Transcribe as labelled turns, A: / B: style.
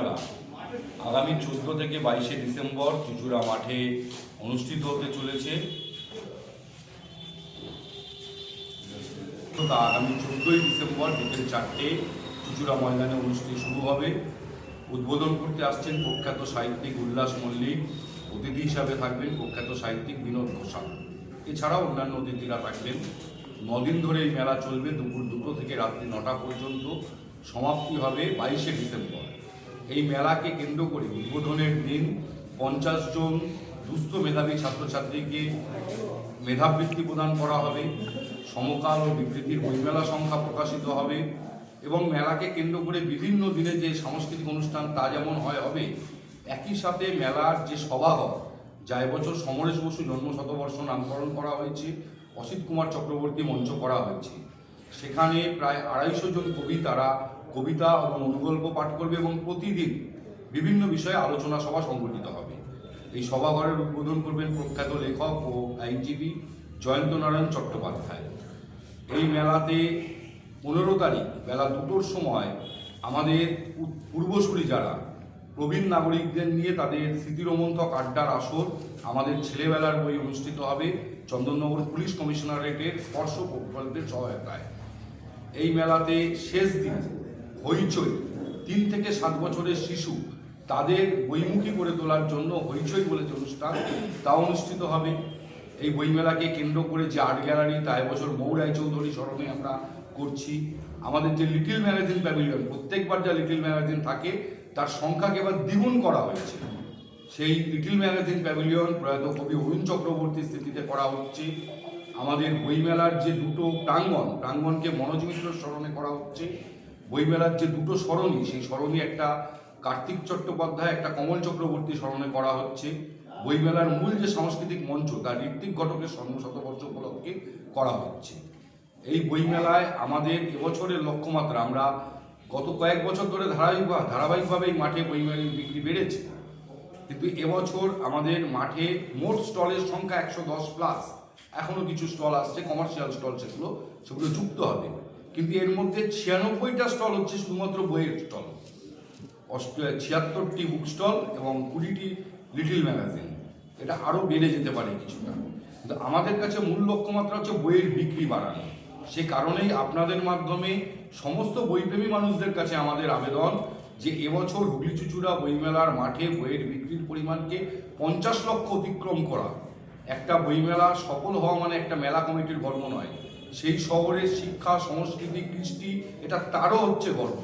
A: বইমেলা আগামী চোদ্দ থেকে বাইশে ডিসেম্বর চুচুড়া মাঠে অনুষ্ঠিত হতে চলেছে। আগামী চোদ্দোই ডিসেম্বর বিকেল চারটে চুচুড়া ময়দানে অনুষ্ঠান শুরু হবে। উদ্বোধন করতে আসছেন প্রখ্যাত সাহিত্যিক উল্লাস মল্লিক। অতিথি হিসাবে থাকবেন প্রখ্যাত সাহিত্যিক বিনোদ ঘোষাল। এছাড়াও অন্যান্য অতিথিরা থাকবেন। নদিন ধরে এই মেলা চলবে দুপুর দুটো থেকে রাত্রি নটা পর্যন্ত। সমাপ্তি হবে বাইশে ডিসেম্বর। এই মেলাকে কেন্দ্র করে উদ্বোধনের দিন পঞ্চাশ জন দুস্থ মেধাবী ছাত্রছাত্রীকে মেধাবৃত্তি প্রদান করা হবে, সমকাল ও বিবৃতির বইমেলা সংখ্যা প্রকাশিত হবে এবং মেলাকে কেন্দ্র করে বিভিন্ন দিনে যে সাংস্কৃতিক অনুষ্ঠান তা যেমন হয় হবে, একই সাথে মেলার যে সভাঘর যা এবছর সমরেশ বসু জন্ম শতবর্ষ নামকরণ করা হয়েছে, অসিত কুমার চক্রবর্তী মঞ্চ করা হয়েছে। সেখানে প্রায় আড়াইশো জন কবি তারা কবিতা এবং অনুগল্প পাঠ করবে এবং প্রতিদিন বিভিন্ন বিষয়ে আলোচনা সভা সংগঠিত হবে। এই সভাঘরের উদ্বোধন করবেন প্রখ্যাত লেখক ও আইনজীবী জয়ন্ত নারায়ণ চট্টোপাধ্যায়। এই মেলাতে পনেরো তারিখ, বেলা দুটোর সময় আমাদের পূর্বসূরি যারা প্রবীণ নাগরিকদের নিয়ে তাদের স্মৃতিরোমন্থক আড্ডার আসর আমাদের ছেলেবেলার বই অনুষ্ঠিত হবে। চন্দননগর পুলিশ কমিশনারেটের স্পর্শ প্রকল্পের সহায়তায়। এই মেলাতে শেষ দিন, হইচই। তিন থেকে সাত বছরের শিশু, তাদের বইমুখী করে তোলার জন্য হইচই বলে যে অনুষ্ঠান তা অনুষ্ঠিত হবে। এই বইমেলাকে কেন্দ্র করে যে আর্ট গ্যালারি, তা এবছর মৌরাই চৌধুরী স্মরণে আমরা করছি। আমাদের যে লিটিল ম্যাগাজিন প্যাভিলিয়ন, প্রত্যেকবার যা লিটিল ম্যাগাজিন থাকে, তার সংখ্যাকে এবার দ্বিগুণ করা হয়েছে। সেই লিটিল ম্যাগাজিন প্যাভিলিয়ন প্রয়াত কবি অরুণ চক্রবর্তীর স্মৃতিতে করা হচ্ছে। আমাদের বইমেলার যে দুটো প্রাঙ্গণ, প্রাঙ্গণকে মনোজ মিত্রের স্মরণে করা হচ্ছে। বইমেলার যে দুটো স্মরণী সেই স্মরণী একটা কার্তিক চট্টোপাধ্যায়, একটা কমল চক্রবর্তী স্মরণে করা হচ্ছে। বইমেলার মূল যে সাংস্কৃতিক মঞ্চ, তার ঋত্বিক ঘটকের শতবর্ষ উপলক্ষে করা হচ্ছে। এই বইমেলায় আমাদের এবছরের লক্ষ্যমাত্রা, আমরা গত কয়েক বছর ধরে ধারাবাহিক ধারাবাহিকভাবে এই মাঠে বইমেলা বিক্রি বেড়েছে। কিন্তু এবছর আমাদের মাঠে মোট স্টলের সংখ্যা একশো দশ প্লাস। এখনও কিছু স্টল আসছে কমার্শিয়াল স্টল সেগুলো সেগুলো যুক্ত হবে। কিন্তু এর মধ্যে ছিয়ানব্বইটা স্টল হচ্ছে শুধুমাত্র বইয়ের স্টল। অষ্ট- ছিয়াত্তরটি বুক স্টল এবং কুড়িটি লিটিল ম্যাগাজিন এটা আরও বেড়ে যেতে পারে কিছুটা। কিন্তু আমাদের কাছে মূল লক্ষ্যমাত্রা হচ্ছে বইয়ের বিক্রি বাড়ানো। সে কারণেই আপনাদের মাধ্যমে সমস্ত বইপ্রেমী মানুষদের কাছে আমাদের আবেদন যে এবছর হুগলি চুচুড়া বইমেলার মাঠে বইয়ের বিক্রির পরিমাণকে পঞ্চাশ লক্ষ অতিক্রম করা। একটা বইমেলা, সফল হওয়া মানে একটা মেলা কমিটির গর্ব নয়। সেই শহরের শিক্ষা, সংস্কৃতি, কৃষ্টি, এটা তারও হচ্ছে গর্ব।